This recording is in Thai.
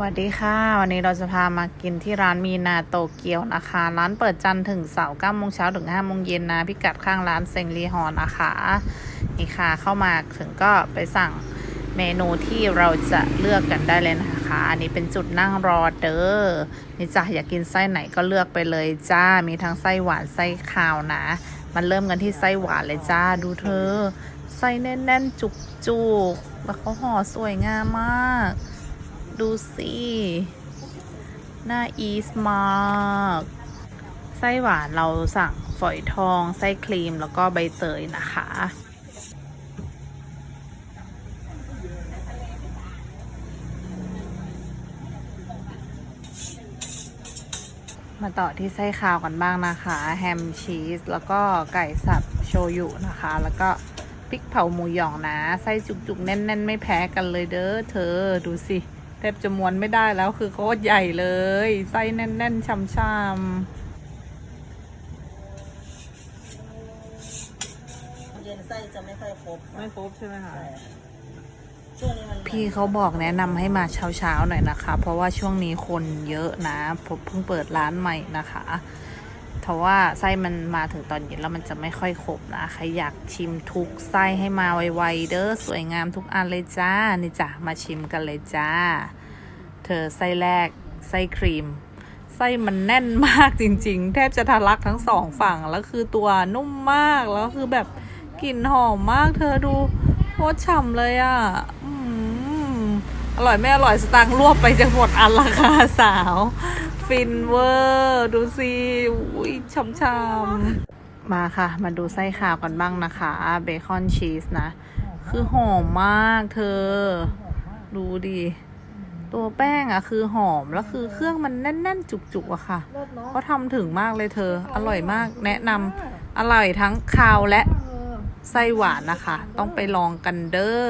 สวัสดีค่ะ วันนี้เราจะพามากินที่ร้านมีนาโตเกียวนะคะ ร้านเปิดจันทร์ถึงเสาร์9โมงเช้าถึง5โมงเย็นนะพิกัดข้างร้านเซงรีฮอนนะคะนี่ค่ะเข้ามาถึงก็ไปสั่งเมนูที่เราจะเลือกกันได้เลยนะคะ อันนี้เป็นจุดนั่งรอเด้อนี่จ้ะอยากกินไส้ไหนก็เลือกไปเลยจ้ามีทั้งไส้หวานไส้คาวนะ มันเริ่มกันที่ไส้หวานเลยจ้าดูเธอ ไส้แน่นๆจุกๆแล้วเขาห่อสวยงามมาก ดูสิน่าอีสมากไส้หวานเราสั่งฝอยทอง ไส้ครีมแล้วก็ใบเตยนะคะ มาต่อที่ไส้คาวกันบ้างนะคะ แฮมชีส แล้วก็ไก่สับโชยุนะคะ แล้วก็พริกเผาหมูหยองนะ ไส้จุกๆ แน่น ๆ ไม่แพ้กันเลยเด้อเธอดูสิ แทบจะมวนไม่ได้แล้วคือโคตรใหญ่เลย ไส้แน่นๆช่ำเย็นไส้จะไม่ค่อยครบๆไม่ครบใช่ไหมคะช่วงนี้มันพี่เขาบอกแนะนำให้มาเช้าๆหน่อยนะคะ เพราะว่าช่วงนี้คนเยอะนะผมเพิ่งเปิดร้านใหม่นะคะ เพราะว่าไส้มันมาถึงตอนเย็นแล้วมันจะไม่ค่อยครบนะใครอยากชิมทุกไส้ให้มาไวๆเด้อสวยงามทุกอันเลยจ้านี่จ้ะมาชิมกันเลยจ้า เธอไส้แรกไส้ครีมไส้มันแน่นมากจริง ๆ แทบจะทะลักทั้งสองฝั่งแล้วคือตัวนุ่มมากแล้วคือแบบกลิ่นหอมมาก เธอดูโคตรฉ่ำเลยอะ่ะออร่อยไม่อร่อยสตางค์รวบไปจะหมดอันราคาสาว ฟินเวอร์ ดูสิอุ้ยช่ำๆมาค่ะ มาดูไส้ขาวกันบ้างนะคะ เบคอนชีสนะ คือหอมมากเธอ ดูดิ ตัวแป้งอะคือหอม แล้วคือเครื่องมันแน่น ๆ จุกๆอะค่ะเขาทำถึงมากเลยเธอ อร่อยมากแนะนำอร่อยทั้งคาวและไส้หวานนะคะ ต้องไปลองกันเด้อ